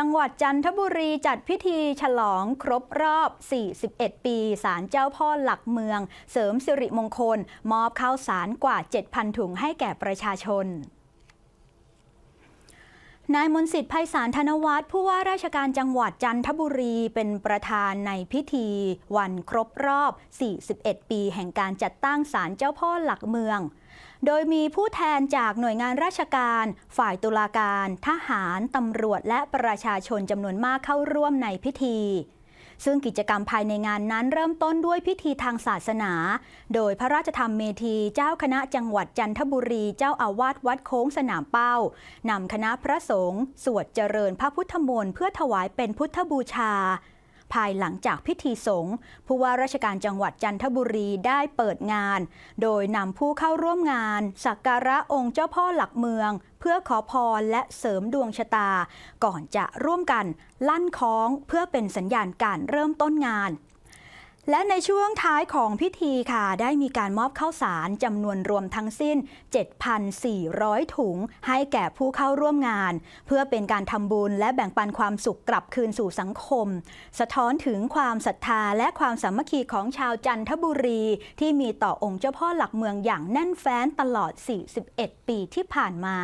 จังหวัดจันทบุรีจัดพิธีฉลองครบรอบ 41 ปีศาลเจ้าพ่อหลักเมือง เสริมสิริมงคล มอบข้าวสารกว่า 7,000 ถุงให้แก่ประชาชน นายมนสิทธิ์ไพศาลธนวัฒน์ผู้ว่าราชการจังหวัดจันทบุรีเป็นประธานในพิธี วันครบรอบ 41 ปีแห่งการจัดตั้งศาลเจ้าพ่อหลักเมือง โดยมีผู้แทนจากหน่วยงานราชการ ฝ่ายตุลาการ ทหาร ตำรวจและประชาชนจำนวนมากเข้าร่วมในพิธี ซึ่งกิจกรรมภายในงานนั้นเริ่มต้นด้วยพิธีทางศาสนา โดยพระราชธรรมเมธีเจ้าคณะจังหวัดจันทบุรี เจ้าอาวาสวัดโค้งสนามเป้านำคณะพระสงฆ์สวดเจริญพระพุทธมนต์เพื่อถวายเป็นพุทธบูชา ภายหลังจากพิธีสงฆ์ผู้ว่าราชการจังหวัดจันทบุรีได้เปิดงาน โดยนำผู้เข้าร่วมงาน สักการะองค์เจ้าพ่อหลักเมือง เพื่อขอพรและเสริมดวงชะตา ก่อนจะร่วมกันลั่นคล้องเพื่อเป็นสัญญาณการเริ่มต้นงาน และในช่วงท้ายของพิธีค่ะ ได้มีการมอบข้าวสารจำนวนรวมทั้งสิ้น 7,400 ถุง ให้แก่ผู้เข้าร่วมงาน เพื่อเป็นการทำบุญและแบ่งปันความสุขกลับคืนสู่สังคม สะท้อนถึงความศรัทธาและความสามัคคีของชาวจันทบุรี ที่มีต่อองค์เจ้าพ่อหลักเมืองอย่างแน่นแฟ้นตลอด 41 ปีที่ผ่านมา